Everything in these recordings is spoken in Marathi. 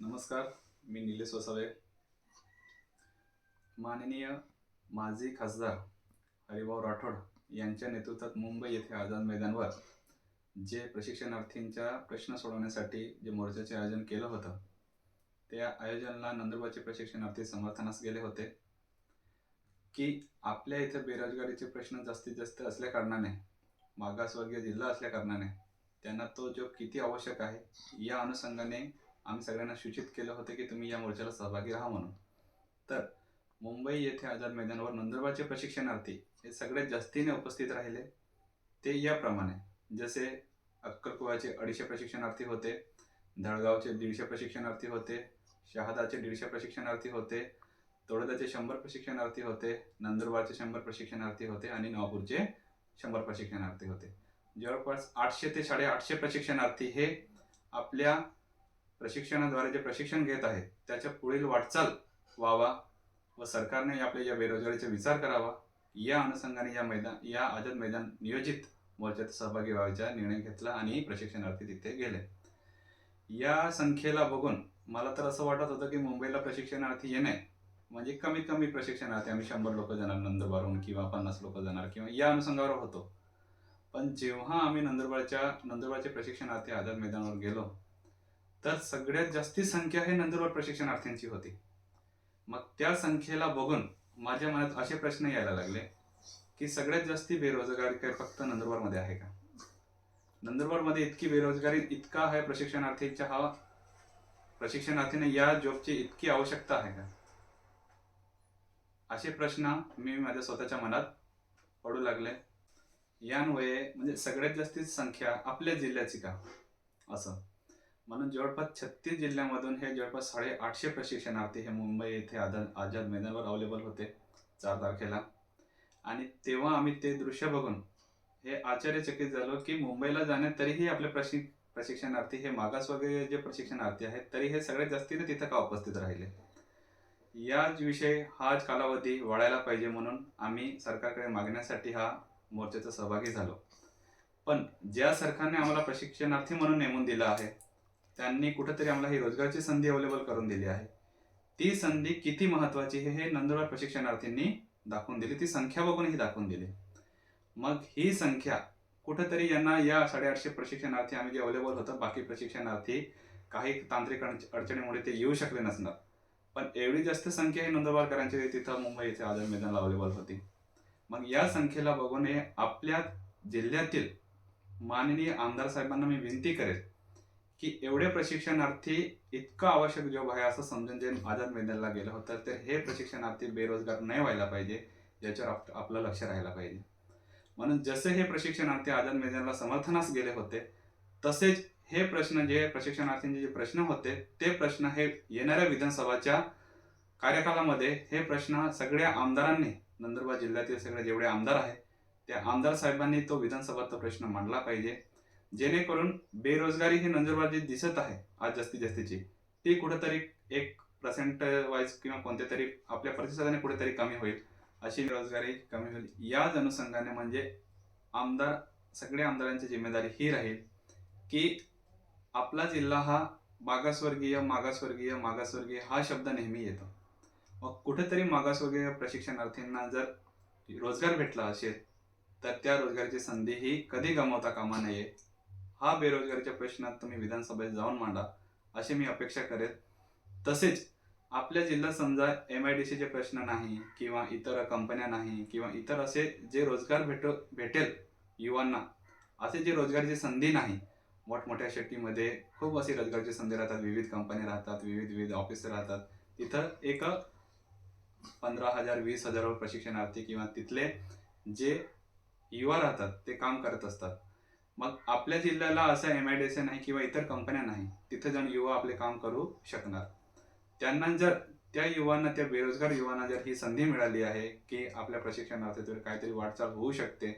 नमस्कार मी निलेश वसावे. माननीय माजी खासदार हरिभाऊ राठोड यांच्या नेतृत्वात मुंबई येथे आझाद मैदानवर जे प्रशिक्षणार्थींच्या प्रश्न सोडवण्यासाठी जे मोर्चाचे आयोजन केलं होतं त्या आयोजनाला नंदुरबारचे प्रशिक्षणार्थी समर्थनास गेले होते. की आपल्या इथे बेरोजगारीचे प्रश्न जास्तीत जास्त असल्याकारणाने मागासवर्गीय जिल्हा असल्याकारणाने त्यांना तो जो किती आवश्यक आहे या अनुषंगाने आम्ही सगळ्यांना सूचित केलं होतं की तुम्ही या मोर्चाला सहभागी राहा म्हणून. तर मुंबई येथे आझाद मैदानावर नंदुरबारचे प्रशिक्षणार्थी हे सगळ्यात जास्तीने उपस्थित राहिले. ते याप्रमाणे जसे अक्कलकुवाचे अडीचशे प्रशिक्षणार्थी होते धळगावचे दीडशे प्रशिक्षणार्थी होते शहादाचे दीडशे प्रशिक्षणार्थी होते तोडदाचे शंभर प्रशिक्षणार्थी होते नंदुरबारचे शंभर प्रशिक्षणार्थी होते आणि नवापूरचे शंभर प्रशिक्षणार्थी होते. जवळपास आठशे ते साडेआठशे प्रशिक्षणार्थी हे आपल्या प्रशिक्षणाद्वारे जे प्रशिक्षण घेत आहेत त्याच्या पुढील वाटचाल व्हावा व सरकारने आपल्या या बेरोजगारीचा विचार करावा. या अनुषंगाने या मैदान या आझाद मैदान नियोजित मोर्चात सहभागी व्हायचा निर्णय घेतला आणि प्रशिक्षणार्थी तिथे गेले. या संख्येला बघून मला तर असं वाटत होतं की मुंबईला प्रशिक्षणार्थी येणे म्हणजे कमीत कमी प्रशिक्षणार्थी आम्ही शंभर लोक जाणार नंदुरबारहून किंवा पन्नास लोक जाणार किंवा या अनुषंगावर होतो. पण जेव्हा आम्ही नंदुरबारच्या नंदुरबारचे प्रशिक्षणार्थी आझाद मैदानावर गेलो तर सगळ्यात जास्ती संख्या हे नंदुरबार प्रशिक्षणार्थींची होती. मग त्या संख्येला बघून माझ्या मनात असे प्रश्न यायला लागले की सगळ्यात जास्ती बेरोजगारी काय फक्त नंदुरबारमध्ये आहे का? नंदुरबारमध्ये इतकी बेरोजगारी इतका आहे प्रशिक्षणार्थींच्या हा प्रशिक्षणार्थीने या जॉबची इतकी आवश्यकता आहे का? असे प्रश्न मी माझ्या स्वतःच्या मनात पडू लागले. यान्वये म्हणजे सगळ्यात जास्ती संख्या आपल्या जिल्ह्याची का? असं. म्हणून जवळपास छत्तीस जिल्ह्यामधून हे जवळपास साडे आठशे प्रशिक्षणार्थी हे मुंबई येथे आद आझाद मैदानावर अवेलेबल होते चार तारखेला. आणि तेव्हा आम्ही ते दृश्य बघून हे आश्चर्यचकित झालो की मुंबईला जाण्यात तरीही आपले प्रशि प्रशिक्षणार्थी हे मागास वगैरे जे प्रशिक्षणार्थी आहेत तरी हे सगळ्यात जास्तीने तिथं का उपस्थित राहिले? याच विषय हाच कालावधी वाढायला पाहिजे म्हणून आम्ही सरकारकडे मागण्यासाठी हा मोर्चाचा सहभागी झालो. पण ज्या सरकारने आम्हाला प्रशिक्षणार्थी म्हणून नेमून दिलं आहे त्यांनी कुठेतरी आम्हाला ही रोजगारची संधी अवेलेबल करून दिली आहे. ती संधी किती महत्वाची आहे हे नंदुरबार प्रशिक्षणार्थींनी दाखवून दिली. ती संख्या बघूनही दाखवून दिली. मग ही संख्या कुठेतरी यांना या साडेआठशे प्रशिक्षणार्थी आम्ही जे अवेलेबल होतं बाकी प्रशिक्षणार्थी काही तांत्रिक अडचणीमुळे ते येऊ शकले नसणार. पण एवढी जास्त संख्या ही नंदुरबारकरांची तिथं मुंबई येथे आझाद मैदानाला अवेलेबल होती. मग या संख्येला बघून हे आपल्या जिल्ह्यातील माननीय आमदार साहेबांना मी विनंती करेल की एवढे प्रशिक्षणार्थी इतका आवश्यक जॉब आहे असं समजून जे आझाद मैदानाला गेलं होतं तर हे प्रशिक्षणार्थी बेरोजगार नाही व्हायला पाहिजे याच्यावर आप- आपलं लक्ष राहायला पाहिजे. म्हणून जसे हे प्रशिक्षणार्थी आझाद मैदानाला समर्थनास गेले होते तसेच हे प्रश्न जे प्रशिक्षणार्थींचे जे प्रश्न होते ते प्रश्न हे येणाऱ्या विधानसभाच्या कार्यकालामध्ये हे प्रश्न सगळ्या आमदारांनी नंदुरबार जिल्ह्यातील सगळे जेवढे आमदार आहेत त्या आमदार साहेबांनी तो विधानसभाचा प्रश्न मांडला पाहिजे. जेणेकरून बेरोजगारी ही नंदुरबार जी दिसत आहे आज जास्तीत जास्तीची ती कुठेतरी एक पर्सेंट वाईज किंवा कोणत्या तरी आपल्या प्रतिसादाने कुठेतरी कमी होईल. अशी बेरोजगारी कमी होईल. याच अनुषंगाने म्हणजे आमदार सगळ्या आमदारांची जिम्मेदारी ही राहील की आपला जिल्हा हा मागासवर्गीय मागासवर्गीय मागासवर्गीय हा शब्द नेहमी येतो. मग कुठेतरी मागासवर्गीय प्रशिक्षणार्थींना जर रोजगार भेटला असेल तर त्या रोजगाराची संधी ही कधी गमावता कामा नये. हा बेरोजगारीच्या प्रश्नात तुम्ही विधानसभेत जाऊन मांडा अशी मी अपेक्षा करेल तसेच आपल्या जिल्ह्यात समजा एम आय डी सीचे प्रश्न नाही किंवा इतर कंपन्या नाही किंवा इतर असे जे रोजगार भेट भेटेल युवांना असे जे रोजगाराची संधी नाही मोठमोठ्या शेतीमध्ये खूप अशी रोजगाराची संधी राहतात विविध कंपन्या राहतात विविध विविध ऑफिस राहतात. तिथं एक पंधरा हजार वीस हजारावर प्रशिक्षणार्थी किंवा तिथले जे युवा राहतात ते काम करत असतात. मग आपल्या जिल्ह्याला असं एम आय डी सी नाही किंवा इतर कंपन्या नाही तिथे जाऊन युवा आपले काम करू शकणार. त्यांना जर त्या युवांना त्या बेरोजगार युवांना जर ही संधी मिळाली आहे की आपल्या प्रशिक्षणार्थीतून काहीतरी वाटचाल होऊ शकते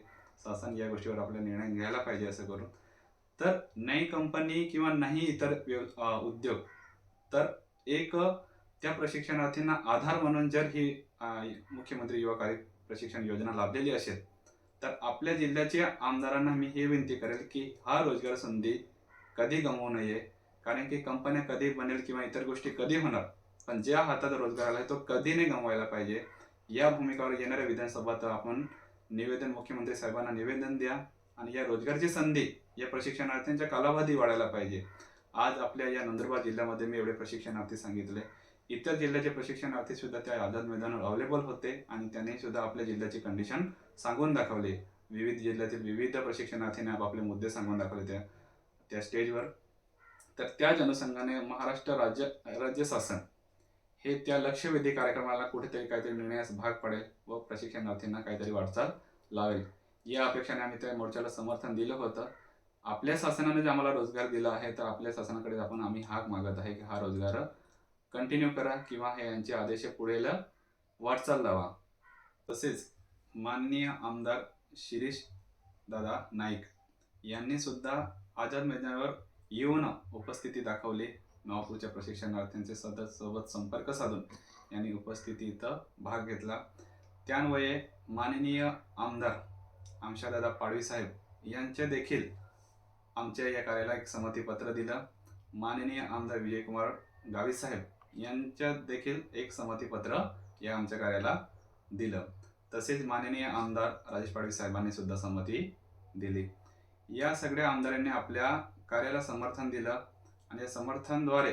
शासन या गोष्टीवर आपला निर्णय घ्यायला पाहिजे असं करून. तर नाही कंपनी किंवा नाही इतर व्यव उद्योग तर एक त्या प्रशिक्षणार्थींना आधार म्हणून जर ही मुख्यमंत्री युवा कार्य प्रशिक्षण योजना लाभलेली असेल तर आपल्या जिल्ह्याच्या आमदारांना मी हे विनंती करेल की हा रोजगार संधी कधी गमवू नये कारण की कंपन्या कधी बनेल किंवा इतर गोष्टी कधी होणार पण ज्या हातात रोजगार आला तो कधी नाही गमवायला पाहिजे. या भूमिकावर येणाऱ्या विधानसभात आपण निवेदन मुख्यमंत्री साहेबांना निवेदन द्या आणि या रोजगारची संधी या प्रशिक्षणार्थ्यांच्या कालावधी वाढायला पाहिजे. आज आपल्या या नंदुरबार जिल्ह्यामध्ये मी एवढे प्रशिक्षणार्थी सांगितले. इतर जिल्ह्याचे प्रशिक्षणार्थी सुद्धा त्या आझाद मैदानावर अवेलेबल होते आणि त्यांनी सुद्धा आपल्या जिल्ह्याची कंडिशन सांगून दाखवली. विविध जिल्ह्यातील विविध प्रशिक्षणार्थींनी आपापले मुद्दे सांगून दाखवले त्या त्या स्टेजवर तर त्याच अनुषंगाने महाराष्ट्र राज्य राज्य शासन हे त्या लक्षवेधी कार्यक्रमाला कुठेतरी काहीतरी निर्णयास भाग पडेल व प्रशिक्षणार्थींना काहीतरी वाटचाल लावेल. या अपेक्षाने आम्ही त्या मोर्चाला समर्थन दिलं होतं. आपल्या शासनाने जे आम्हाला रोजगार दिला आहे तर आपल्या शासनाकडे आपण आम्ही हाक मागत आहे की हा रोजगार कंटिन्यू करा किंवा हे यांचे आदेश पुढेल वाटचाल लावा. तसेच माननीय आमदार शिरीष दादा नाईक यांनी सुद्धा आझाद मैदानावर येऊन उपस्थिती दाखवली. नवापूरच्या प्रशिक्षणार्थ्यांचे सद सोबत संपर्क साधून यांनी उपस्थितीत भाग घेतला. त्यान्वये माननीय आमदार आमशादादा पाडवी साहेब यांचे देखील आमच्या या कार्याला एक संमतीपत्र दिलं. माननीय आमदार विजयकुमार गावित साहेब यांच्या देखील एक संमतीपत्र या आमच्या कार्याला दिलं. तसेच माननीय आमदार राजेश पाडवी साहेबांनी सुद्धा संमती दिली. या सगळ्या आमदारांनी आपल्या कार्याला समर्थन दिलं आणि या समर्थनद्वारे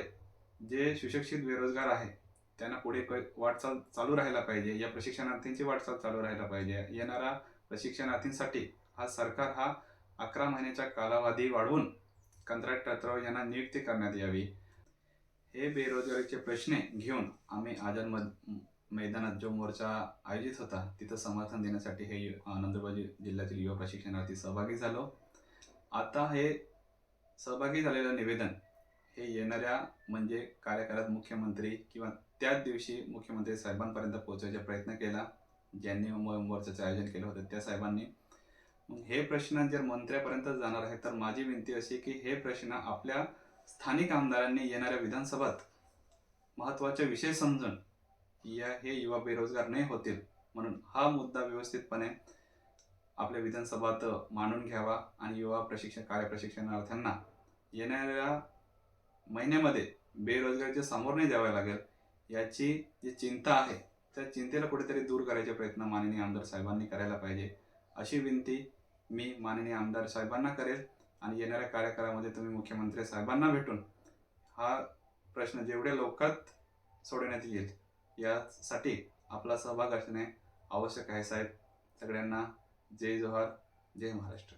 जे सुशिक्षित बेरोजगार आहे त्यांना पुढे क- वाटचाल चालू राहायला पाहिजे या प्रशिक्षणार्थींची वाटचाल चालू राहायला पाहिजे. येणाऱ्या प्रशिक्षणार्थींसाठी हा सरकार हा अकरा महिन्याचा कालावधी वाढवून कंत्राट यांना नियुक्ती करण्यात यावी. हे बेरोजगारीचे प्रश्न घेऊन आम्ही आझाद मैदानात जो मोर्चा आयोजित होता तिथं समर्थन देण्यासाठी हे यु- नंदुरबार जिल्ह्यातील युवा प्रशिक्षणार्थी सहभागी झालो. आता हे सहभागी झालेलं निवेदन हे येणाऱ्या म्हणजे कार्यकाळात मुख्यमंत्री किंवा त्याच दिवशी मुख्यमंत्री साहेबांपर्यंत पोहोचवायचा प्रयत्न केला ज्यांनी मोर्चाचं आयोजन केलं होतं त्या साहेबांनी. मग हे प्रश्न जर मंत्र्यापर्यंत जाणार आहे तर माझी विनंती अशी की हे प्रश्न आपल्या स्थानिक आमदारांनी येणाऱ्या विधानसभात महत्त्वाचे विषय समजून या हे युवा बेरोजगार नाही होतील म्हणून हा मुद्दा व्यवस्थितपणे आपल्या विधानसभात मांडून घ्यावा आणि युवा प्रशिक्षण कार्यप्रशिक्षणार्थ्यांना येणाऱ्या महिन्यामध्ये बेरोजगारीचे सामोर नाही द्यावे लागेल याची जी चिंता आहे त्या चिंतेला कुठेतरी दूर करायचे प्रयत्न माननीय आमदार साहेबांनी करायला पाहिजे. अशी विनंती मी माननीय आमदार साहेबांना करेल. आणि येणाऱ्या कार्यकाळामध्ये तुम्ही मुख्यमंत्री साहेबांना भेटून हा प्रश्न जेवढ्या लवकरात सोडवण्यात येईल यासाठी आपला सहभाग असणे आवश्यक आहे साहेब. सगळ्यांना जय जोहार जय महाराष्ट्र.